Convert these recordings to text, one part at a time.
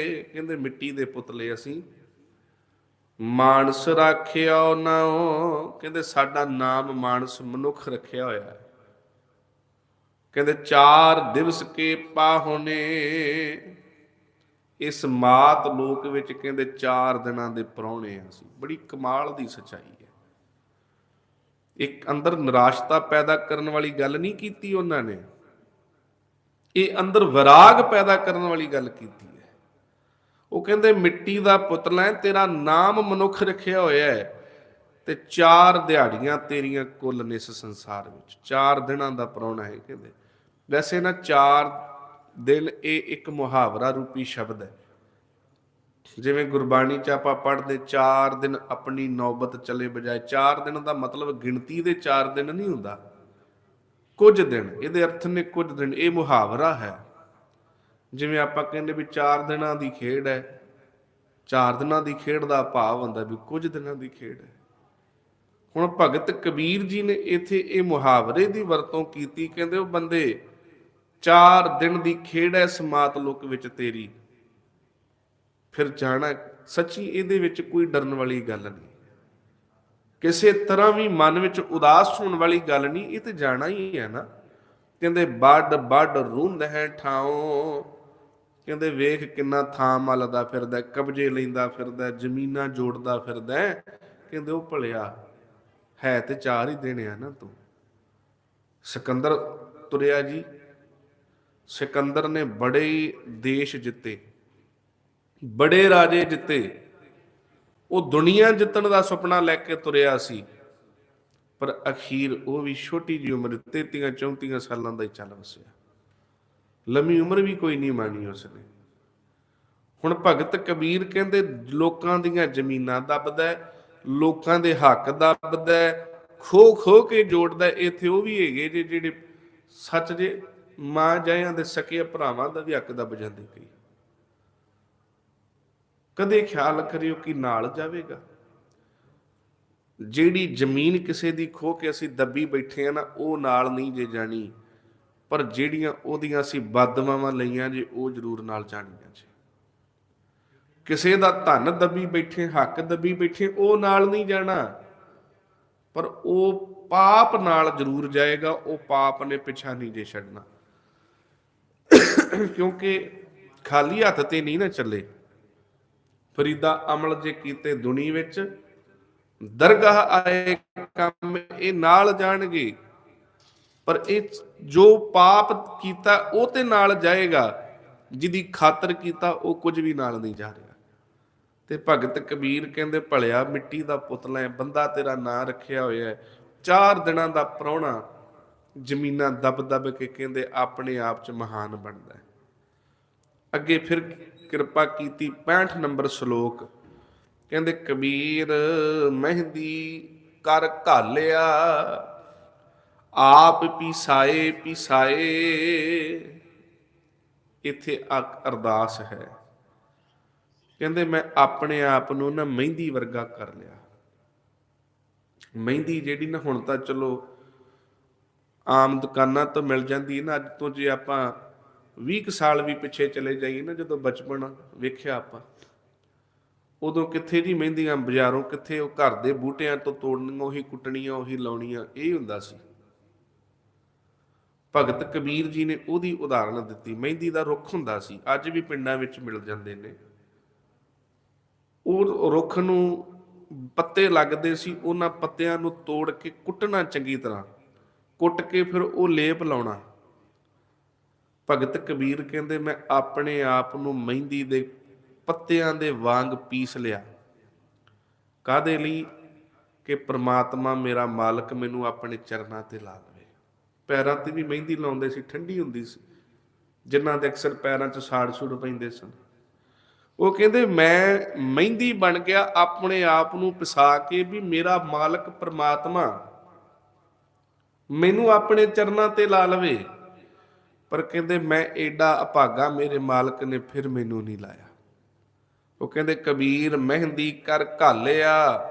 ਕਹਿੰਦੇ ਮਿੱਟੀ ਦੇ ਪੁਤਲੇ ਅਸੀਂ ਮਾਨਸ ਰਾਖਿਓ ਨਾਉ ਕਹਿੰਦੇ ਸਾਡਾ ਨਾਮ ਮਾਨਸ ਮਨੁੱਖ ਰੱਖਿਆ ਹੋਇਆ ਹੈ। ਕਹਿੰਦੇ ਚਾਰ ਦਿਵਸ ਕੇ ਪਾਹੁਨੇ ਇਸ ਮਾਤ ਲੋਕ ਵਿੱਚ ਕਹਿੰਦੇ ਚਾਰ ਦਿਨਾਂ ਦੇ ਪ੍ਰਾਹੁਣੇ ਆ ਅਸੀਂ। ਬੜੀ ਕਮਾਲ ਦੀ ਸਚਾਈ ਹੈ। ਇੱਕ ਅੰਦਰ ਨਿਰਾਸ਼ਤਾ ਪੈਦਾ ਕਰਨ ਵਾਲੀ ਗੱਲ ਨਹੀਂ ਕੀਤੀ ਉਹਨਾਂ ਨੇ। ਇਹ ਅੰਦਰ ਵਿਰਾਗ ਪੈਦਾ ਕਰਨ ਵਾਲੀ ਗੱਲ ਕੀਤੀ। ਉਹ ਕਹਿੰਦੇ, ਮਿੱਟੀ ਦਾ ਪੁਤਲਾ ਹੈ, ਤੇਰਾ ਨਾਮ ਮਨੁੱਖ ਰੱਖਿਆ ਹੋਇਆ ਹੈ ਤੇ ਚਾਰ ਦਿਹਾੜੀਆਂ ਤੇਰੀਆਂ ਕੁੱਲ ਨੇ ਇਸ ਸੰਸਾਰ ਵਿੱਚ। ਚਾਰ ਦਿਨਾਂ ਦਾ ਪ੍ਰਾਹੁਣਾ ਹੈ, ਕਹਿੰਦੇ। ਵੈਸੇ ਨਾ ਚਾਰ ਦਿਨ ਇਹ ਇੱਕ ਮੁਹਾਵਰਾ ਰੂਪੀ ਸ਼ਬਦ ਹੈ। ਜਿਵੇਂ ਗੁਰਬਾਣੀ ਚ ਆਪਾਂ ਪੜ੍ਹਦੇ, ਚਾਰ ਦਿਨ ਆਪਣੀ ਨੌਬਤ ਚਲੇ ਬਜਾਏ। ਚਾਰ ਦਿਨ ਦਾ ਮਤਲਬ ਗਿਣਤੀ ਦੇ ਚਾਰ ਦਿਨ ਨਹੀਂ ਹੁੰਦਾ। ਕੁਝ ਦਿਨ, ਇਹਦੇ ਅਰਥ ਨੇ ਕੁਝ ਦਿਨ। ਇਹ ਮੁਹਾਵਰਾ ਹੈ। ਜਿਵੇਂ ਆਪਾਂ ਕਹਿੰਦੇ ਵੀ ਚਾਰ ਦਿਨਾਂ ਦੀ ਖੇਡ ਹੈ, ਚਾਰ ਦਿਨਾਂ ਦੀ ਖੇਡ ਦਾ ਭਾਵ ਹੁੰਦਾ ਵੀ ਕੁਝ ਦਿਨਾਂ ਦੀ ਖੇਡ ਹੈ। ਹੁਣ ਭਗਤ ਕਬੀਰ ਜੀ ਨੇ ਇੱਥੇ ਇਹ ਮੁਹਾਵਰੇ ਦੀ ਵਰਤੋਂ ਕੀਤੀ, ਕਹਿੰਦੇ ਉਹ ਬੰਦੇ ਚਾਰ ਦਿਨ ਦੀ ਖੇਡ ਹੈ ਸਮਾਤ ਲੋਕ ਵਿੱਚ ਤੇਰੀ, ਫਿਰ ਜਾਣਾ ਸੱਚੀ ਇਹਦੇ ਵਿੱਚ ਕੋਈ ਡਰਨ ਵਾਲੀ ਗੱਲ ਨਹੀਂ। ਕਿਸੇ ਤਰ੍ਹਾਂ ਵੀ ਮਨ ਵਿੱਚ ਉਦਾਸ ਹੋਣ ਵਾਲੀ ਗੱਲ ਨਹੀਂ, ਇਹ ਤੇ ਜਾਣਾ ਹੀ ਹੈ ਨਾ। ਕਹਿੰਦੇ ਬੱਡ ਬੱਡ ਰੁੰਦ ਹੈ ਠਾਉ ਕਹਿੰਦੇ ਵੇਖ ਕਿੰਨਾ ਥਾਂ ਮਲਦਾ ਫਿਰਦਾ, ਕਬਜ਼ੇ ਲੈਂਦਾ ਫਿਰਦਾ, ਜ਼ਮੀਨਾਂ ਜੋੜਦਾ ਫਿਰਦਾ ਕਹਿੰਦੇ ਉਹ ਭਲਿਆ ਹੈ ਤੇ ਚਾਰ ਹੀ ਦੇਣੇ ਆ ਨਾ ਤੂੰ। ਸਿਕੰਦਰ ਤੁਰਿਆ ਜੀ। ਸਿਕੰਦਰ ਨੇ ਬੜੇ ਦੇਸ਼ ਜਿੱਤੇ, ਬੜੇ ਰਾਜੇ ਜਿੱਤੇ। ਉਹ ਦੁਨੀਆ ਜਿੱਤਣ ਦਾ ਸੁਪਨਾ ਲੈ ਕੇ ਤੁਰਿਆ ਸੀ, ਪਰ ਅਖੀਰ ਉਹ ਵੀ ਛੋਟੀ ਜਿਹੀ ਉਮਰ 33 34 ਸਾਲਾਂ ਦਾ ਹੀ ਚੱਲ ਵਸਿਆ। ਲੰਮੀ ਉਮਰ ਵੀ ਕੋਈ ਨਹੀਂ ਮਾਣੀ ਉਸਨੇ। ਹੁਣ ਭਗਤ ਕਬੀਰ ਕਹਿੰਦੇ ਲੋਕਾਂ ਦੀਆਂ ਜ਼ਮੀਨਾਂ ਦੱਬਦਾ ਲੋਕਾਂ ਦੇ ਹੱਕ ਦੱਬਦਾ ਹੈ, ਖੋ ਖੋ ਕੇ ਜੋੜਦਾ ਇੱਥੇ ਉਹ ਵੀ ਹੈਗੇ ਜੇ ਜਿਹੜੇ ਸੱਚ ਜੇ ਮਾਂ ਜਾਇਆਂ ਦੇ ਸਕੇ ਭਰਾਵਾਂ ਦਾ ਵੀ ਹੱਕ ਦੱਬ ਜਾਂਦੇ ਕਈ। ਕਦੇ ਖਿਆਲ ਕਰਿਓ ਕਿ ਨਾਲ ਜਾਵੇਗਾ। ਜਿਹੜੀ ਜ਼ਮੀਨ ਕਿਸੇ ਦੀ ਖੋ ਕੇ ਅਸੀਂ ਦੱਬੀ ਬੈਠੇ ਆ ਨਾ ਉਹ ਨਾਲ ਨਹੀਂ ਜੇ ਜਾਣੀ। ਪਰ ਜਿਹੜੀਆਂ ਉਹਦੀਆਂ ਅਸੀਂ ਬਦਦੁਆਵਾਂ ਲਈਆਂ ਜੇ, ਉਹ ਜ਼ਰੂਰ ਨਾਲ ਜਾਣੀਆਂ ਜੀ। ਕਿਸੇ ਦਾ ਧਨ ਦੱਬੀ ਬੈਠੇ, ਹੱਕ ਦੱਬੀ ਬੈਠੇ, ਉਹ ਨਾਲ ਨਹੀਂ ਜਾਣਾ। ਪਰ ਉਹ ਪਾਪ ਨਾਲ ਜ਼ਰੂਰ ਜਾਏਗਾ, ਉਹ ਪਾਪ ਨੇ ਪਿਛਾ ਨਹੀਂ ਜੇ ਛੱਡਣਾ। ਕਿਉਂਕਿ ਖਾਲੀ ਹੱਥ ਤੇ ਨਹੀਂ ਨਾ ਚੱਲੇ। ਫਰੀਦਾ ਅਮਲ ਜੇ ਕੀਤੇ ਦੁਨੀ ਵਿੱਚ, ਦਰਗਾਹ ਆਏ ਕੰਮ ਇਹ ਨਾਲ ਜਾਣਗੇ। ਪਰ ਇਹ ਜੋ ਪਾਪ ਕੀਤਾ, ਉਹ ਤੇ ਨਾਲ ਜਾਏਗਾ। ਜਿਹਦੀ ਖਾਤਰ ਕੀਤਾ, ਉਹ ਕੁਝ ਵੀ ਨਾਲ ਨਹੀਂ ਜਾ ਰਿਹਾ। ਤੇ ਭਗਤ ਕਬੀਰ ਕਹਿੰਦੇ, ਭਲਿਆ, ਮਿੱਟੀ ਦਾ ਪੁਤਲਾ ਹੈ, ਬੰਦਾ ਤੇਰਾ ਨਾਂ ਰੱਖਿਆ ਹੋਇਆ ਹੈ। ਚਾਰ ਦਿਨਾਂ ਦਾ ਪ੍ਰਾਹੁਣਾ ਜ਼ਮੀਨਾਂ ਦਬ ਦਬ ਕੇ ਕਹਿੰਦੇ, ਆਪਣੇ ਆਪ ਚ ਮਹਾਨ ਬਣਦਾ ਹੈ। ਅੱਗੇ ਫਿਰ ਕਿਰਪਾ ਕੀਤੀ 65 ਨੰਬਰ ਸ਼ਲੋਕ। ਕਹਿੰਦੇ, ਕਬੀਰ ਮਹਿੰਦੀ ਕਰ ਘਾਲਿਆ ਆਪ ਪੀਸਾਏ ਪੀਸਾਏ। ਇੱਥੇ ਅਕ ਅਰਦਾਸ ਹੈ। ਕਹਿੰਦੇ, ਮੈਂ ਆਪਣੇ ਆਪ ਨੂੰ ਨਾ ਮਹਿੰਦੀ ਵਰਗਾ ਕਰ ਲਿਆ। ਮਹਿੰਦੀ ਜਿਹੜੀ ਨਾ ਹੁਣ ਤਾਂ ਚਲੋ ਆਮ ਦੁਕਾਨਾਂ ਤੋਂ ਮਿਲ ਜਾਂਦੀ ਹੈ ਨਾ, ਅੱਜ ਤੋਂ ਜੇ ਆਪਾਂ 20 ਕੁ ਸਾਲ ਵੀ ਪਿੱਛੇ ਚਲੇ ਜਾਈਏ ਨਾ, ਜਦੋਂ ਬਚਪਨ ਵੇਖਿਆ ਆਪਾਂ, ਉਦੋਂ ਕਿੱਥੇ ਜੀ ਮਹਿੰਦੀਆਂ ਬਾਜ਼ਾਰੋਂ ਕਿੱਥੇ ਉਹ ਘਰ ਦੇ ਬੂਟਿਆਂ ਤੋਂ ਤੋੜਨੀਆਂ, ਉਹੀ ਕੁੱਟਣੀਆਂ, ਉਹੀ ਲਾਉਣੀਆਂ, ਇਹ ਹੁੰਦਾ ਸੀ। ਭਗਤ ਕਬੀਰ ਜੀ ਨੇ ਉਹਦੀ ਉਦਾਹਰਣ ਦਿੱਤੀ। ਮਹਿੰਦੀ ਦਾ ਰੁੱਖ ਹੁੰਦਾ ਸੀ, ਅੱਜ ਵੀ ਪਿੰਡਾਂ ਵਿੱਚ ਮਿਲ ਜਾਂਦੇ ਨੇ। ਉਹ ਰੁੱਖ ਨੂੰ ਪੱਤੇ ਲੱਗਦੇ ਸੀ, ਉਹਨਾਂ ਪੱਤਿਆਂ ਨੂੰ ਤੋੜ ਕੇ ਕੁੱਟਣਾ ਚੰਗੀ ਤਰ੍ਹਾਂ, ਕੁੱਟ ਕੇ ਫਿਰ ਉਹ ਲੇਪ ਲਾਉਣਾ। ਭਗਤ ਕਬੀਰ ਕਹਿੰਦੇ, ਮੈਂ ਆਪਣੇ ਆਪ ਨੂੰ ਮਹਿੰਦੀ ਦੇ ਪੱਤਿਆਂ ਦੇ ਵਾਂਗ ਪੀਸ ਲਿਆ। ਕਾਦੇ ਲਈ? ਕਿ ਪ੍ਰਮਾਤਮਾ ਮੇਰਾ ਮਾਲਕ ਮੈਨੂੰ ਆਪਣੇ ਚਰਨਾਂ ਤੇ ਲਾ ਲਵੇ ਪੈਰਾਂ ਤੇ ਵੀ ਮਹਿੰਦੀ ਲਾਉਂਦੇ ਸੀ, ਠੰਡੀ ਹੁੰਦੀ ਸੀ। ਜਿਨ੍ਹਾਂ ਦੇ ਅਕਸਰ ਪੈਰਾਂ 'ਚ ਸਾੜ ਸੂੜ ਪੈਂਦੇ ਸਨ। ਉਹ ਕਹਿੰਦੇ, ਮੈਂ ਮਹਿੰਦੀ ਬਣ ਗਿਆ, ਆਪਣੇ ਆਪ ਨੂੰ ਪਿਸਾ ਕੇ ਵੀ ਮੇਰਾ ਮਾਲਕ ਪ੍ਰਮਾਤਮਾ ਮੈਨੂੰ ਆਪਣੇ ਚਰਨਾਂ ਤੇ ਲਾ ਲਵੇ। ਪਰ ਕਹਿੰਦੇ, ਮੈਂ ਏਡਾ ਅਭਾਗਾ ਮੇਰੇ ਮਾਲਕ ਨੇ ਫਿਰ ਮੈਨੂੰ ਨਹੀਂ ਲਾਇਆ। ਉਹ ਕਹਿੰਦੇ, ਕਬੀਰ, ਮਹਿੰਦੀ ਕਰ ਘਾਲਿਆ,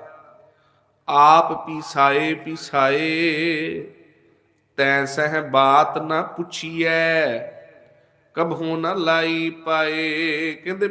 ਆਪ ਪੀਸਾਏ ਪੀਸਾਏ ਤੈ ਸਹਿ ਬਾਤ ਨਾ ਪੁੱਛੀਐ ਕਬਹੂ ਨਾ ਲਾਈ ਪਾਏ ਕਹਿੰਦੇ